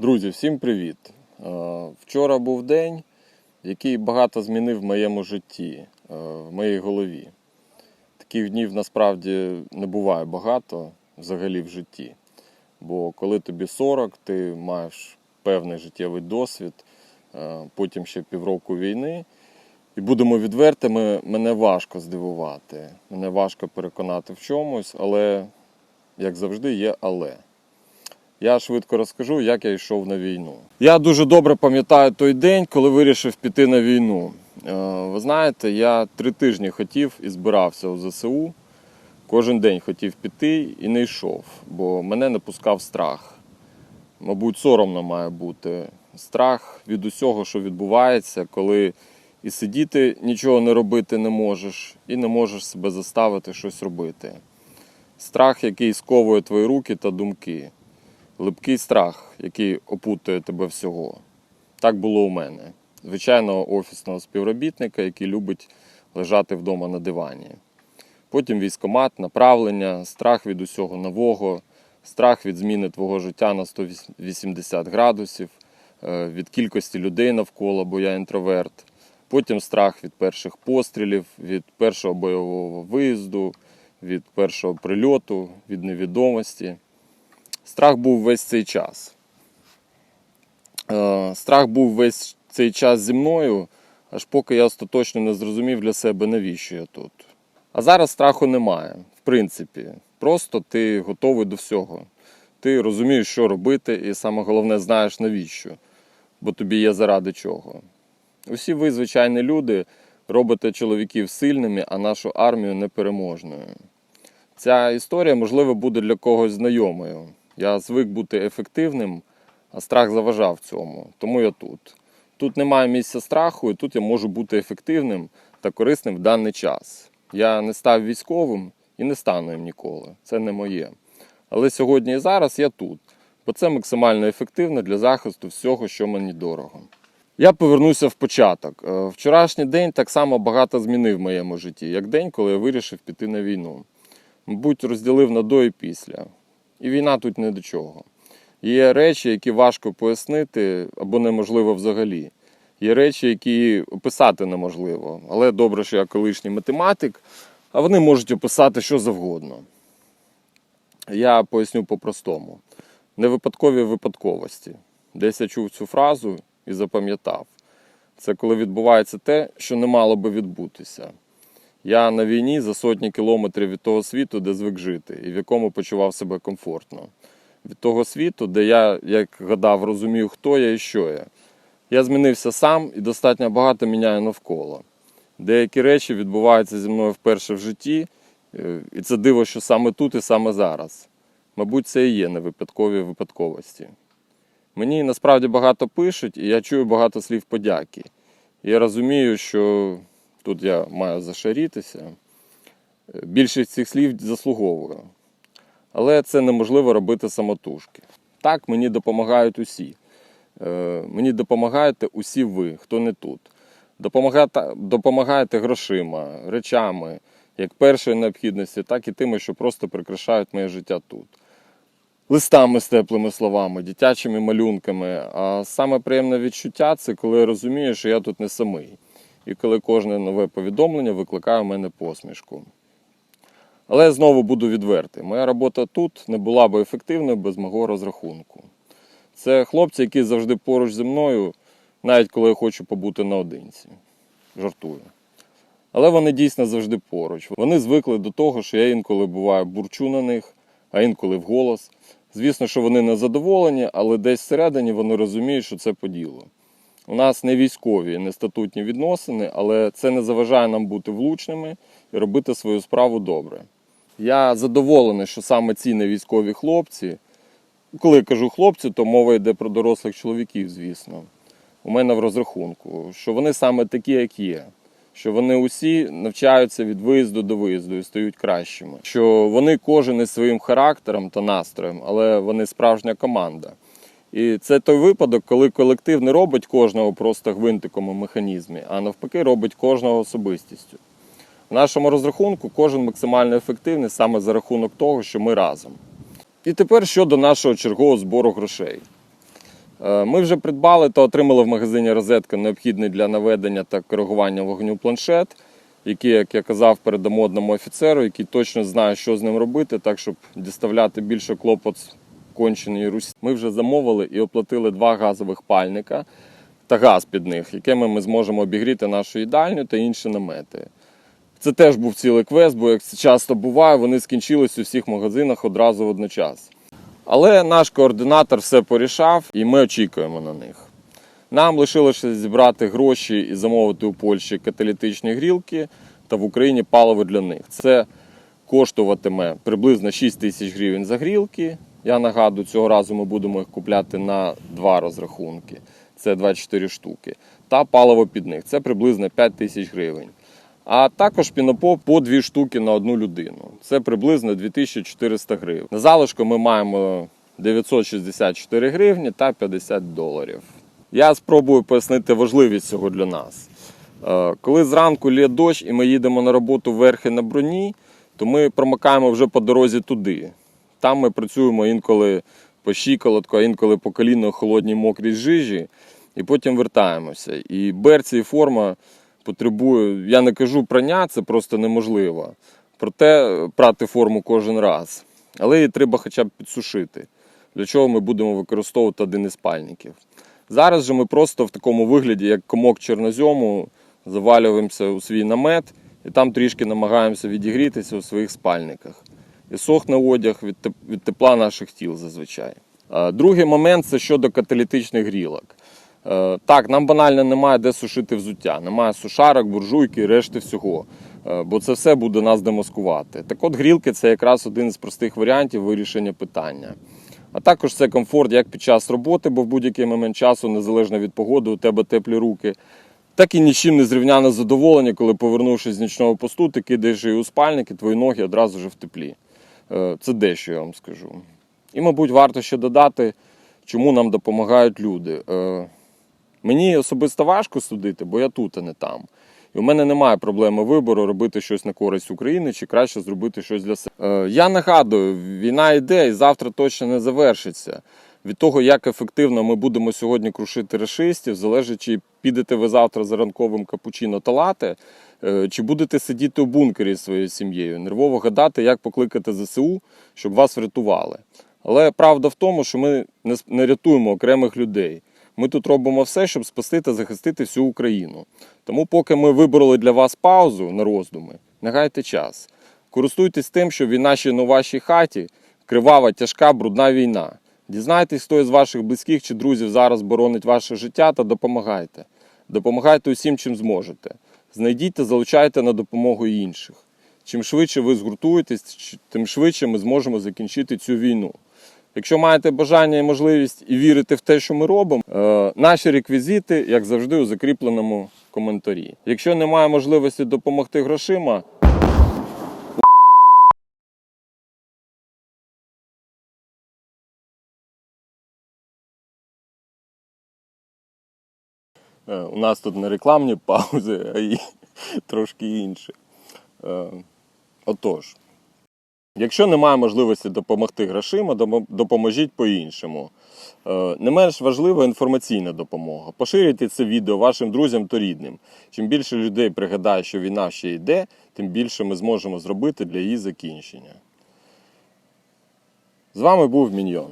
Друзі, всім привіт! Е, Вчора був день, який багато змінив в моєму житті, е, в моїй голові. Таких днів насправді не буває багато взагалі в житті. Бо коли тобі 40, ти маєш певний життєвий досвід, е, потім ще півроку війни. І будемо відвертими, мене важко здивувати, мене важко переконати в чомусь, але, як завжди, є але. Я швидко розкажу, як я йшов на війну. Я дуже добре пам'ятаю той день, коли вирішив піти на війну. Е, Ви знаєте, я три тижні хотів і збирався у ЗСУ. Кожен день хотів піти і не йшов, бо мене не пускав страх. Мабуть, соромно має бути страх від усього, що відбувається, коли і сидіти нічого не робити не можеш, і не можеш себе заставити щось робити. Страх, який сковує твої руки та думки липкий страх, який опутує тебе всього. Так було у мене. Звичайного офісного співробітника, який любить лежати вдома на дивані. Потім військомат, направлення, страх від усього нового, страх від зміни твого життя на 180 градусів, е, від кількості людей навколо, бо я інтроверт. Потім страх від перших пострілів, від першого бойового виїзду, від першого прильоту, від невідомості. Страх був весь цей час. Е, Страх був весь цей час зі мною, аж поки я остаточно не зрозумів для себе, навіщо я тут. А зараз страху немає, в принципі. Просто ти готовий до всього. Ти розумієш, що робити, і саме головне, знаєш навіщо, бо тобі є заради чого. Усі ви, звичайні люди, робите чоловіків сильними, а нашу армію непереможною. Ця історія, можливо, буде для когось знайомою. Я звик бути ефективним, а страх заважав цьому. Тому я тут. Тут немає місця страху, і тут я можу бути ефективним та корисним в даний час. Я не став військовим і не стану їм ніколи. Це не моє. Але сьогодні і зараз я тут, бо це максимально ефективно для захисту всього, що мені дорого. Я повернуся в початок. Е, Вчорашній день так само багато змінив в моєму житті, як день, коли я вирішив піти на війну. Мабуть, розділив на до і після. І війна тут не до чого. Є речі, які важко пояснити або неможливо взагалі. Є речі, які описати неможливо. Але добре, що я колишній математик, а вони можуть описати що завгодно. Я поясню по-простому: не випадкові випадковості. Десь я чув цю фразу і запам'ятав. Це коли відбувається те, що не мало би відбутися. Я на війні за сотні кілометрів від того світу, де звик жити, і в якому почував себе комфортно. Від того світу, де я, як гадав, розумів, хто я і що я. Я змінився сам і достатньо багато міняю навколо. Деякі речі відбуваються зі мною вперше в житті, е, і це диво, що саме тут і саме зараз. Мабуть, це і є не випадкові випадковості. Мені насправді багато пишуть, і я чую багато слів подяки. Я розумію, що тут я маю зашарітися. Більшість цих слів заслуговую. Але це неможливо робити самотужки. Так мені допомагають усі. Е, Мені допомагаєте усі ви, хто не тут. Допомагаєте, допомагаєте грошима, речами, як першої необхідності, так і тими, що просто прикрашають моє життя тут. Листами з теплими словами, дитячими малюнками. А саме приємне відчуття це коли я розумію, що я тут не самий. І коли кожне нове повідомлення викликає в мене посмішку. Але я знову буду відвертий. Моя робота тут не була б ефективною без мого розрахунку. Це хлопці, які завжди поруч зі мною, навіть коли я хочу побути наодинці. Жартую. Але вони дійсно завжди поруч. Вони звикли до того, що я інколи буваю бурчу на них, а інколи вголос. Звісно, що вони не задоволені, але десь всередині вони розуміють, що це по ділу. У нас не військові, не статутні відносини, але це не заважає нам бути влучними і робити свою справу добре. Я задоволений, що саме ці невійськові хлопці, коли я кажу хлопці, то мова йде про дорослих чоловіків, звісно. У мене в розрахунку, що вони саме такі, як є. Що вони усі навчаються від виїзду до виїзду і стають кращими. Що вони кожен із своїм характером та настроєм, але вони справжня команда. І це той випадок, коли колектив не робить кожного просто гвинтиком у механізмі, а навпаки робить кожного особистістю. В нашому розрахунку кожен максимально ефективний саме за рахунок того, що ми разом. І тепер щодо нашого чергового збору грошей. Е, Ми вже придбали та отримали в магазині розетка необхідний для наведення та коригування вогню планшет, який, як я казав, передамо одному офіцеру, який точно знає, що з ним робити, так щоб діставляти більше клопот конченої Русі. Ми вже замовили і оплатили два газових пальника та газ під них, якими ми зможемо обігріти нашу їдальню та інші намети. Це теж був цілий квест, бо як це часто буває, вони скінчились у всіх магазинах одразу водночас. Але наш координатор все порішав, і ми очікуємо на них. Нам лишилося зібрати гроші і замовити у Польщі каталітичні грілки та в Україні паливо для них. Це коштуватиме приблизно 6 тисяч гривень за грілки. Я нагадую, цього разу ми будемо їх купляти на два розрахунки. Це 24 штуки. Та паливо під них. Це приблизно 5 тисяч гривень. А також пінопоп по 2 штуки на одну людину. Це приблизно 2400 гривень. На залишку ми маємо 964 гривні та 50 доларів. Я спробую пояснити важливість цього для нас. Е, Коли зранку лє дощ і ми їдемо на роботу верхи на броні, то ми промикаємо вже по дорозі туди. Там ми працюємо інколи по щиколотку, а інколи по коліно холодній мокрій жижі, і потім вертаємося. І берці і форма потребує, я не кажу прання, це просто неможливо. Проте прати форму кожен раз. Але її треба хоча б підсушити, для чого ми будемо використовувати один із спальників. Зараз же ми просто в такому вигляді, як комок чорнозьому, завалюємося у свій намет і там трішки намагаємося відігрітися у своїх спальниках. І сохне одяг від тепла наших тіл зазвичай. Другий момент це щодо каталітичних грілок. Е, Так, нам банально немає де сушити взуття, немає сушарок, буржуйки і решти всього, Е, бо це все буде нас демаскувати. Так от грілки це якраз один з простих варіантів вирішення питання. А також це комфорт як під час роботи, бо в будь-який момент часу, незалежно від погоди, у тебе теплі руки, так і нічим не зрівняне задоволення, коли, повернувшись з нічного посту, ти кидаєш її у спальник, і твої ноги одразу вже в теплі. Е, Це дещо я вам скажу. І, мабуть, варто ще додати, чому нам допомагають люди. Е, Мені особисто важко судити, бо я тут, а не там. І у мене немає проблеми вибору робити щось на користь України чи краще зробити щось для себе. Я нагадую, війна йде і завтра точно не завершиться. Від того, як ефективно ми будемо сьогодні крушити расистів, залежить, чи підете ви завтра за ранковим капучино та лате, е, чи будете сидіти у бункері зі своєю сім'єю, нервово гадати, як покликати ЗСУ, щоб вас врятували. Але правда в тому, що ми не рятуємо окремих людей. Ми тут робимо все, щоб спасти та захистити всю Україну. Тому, поки ми вибороли для вас паузу на роздуми, не гайте час. Користуйтесь тим, що в нашій на вашій хаті кривава, тяжка, брудна війна. Дізнайтесь, хто із ваших близьких чи друзів зараз боронить ваше життя та допомагайте. Допомагайте усім, чим зможете. Знайдіть та залучайте на допомогу інших. Чим швидше ви згуртуєтесь, тим швидше ми зможемо закінчити цю війну. Якщо маєте бажання і можливість і вірите в те, що ми робимо, е, наші реквізити, як завжди, у закріпленому коментарі. Якщо немає можливості допомогти грошима, у нас тут не рекламні паузи, а й трошки інше. Е, Отож, Якщо немає можливості допомогти грошима, допоможіть по-іншому. Е, Не менш важлива інформаційна допомога. Поширюйте це відео вашим друзям та рідним. Чим більше людей пригадає, що війна ще йде, тим більше ми зможемо зробити для її закінчення. З вами був Міньйон.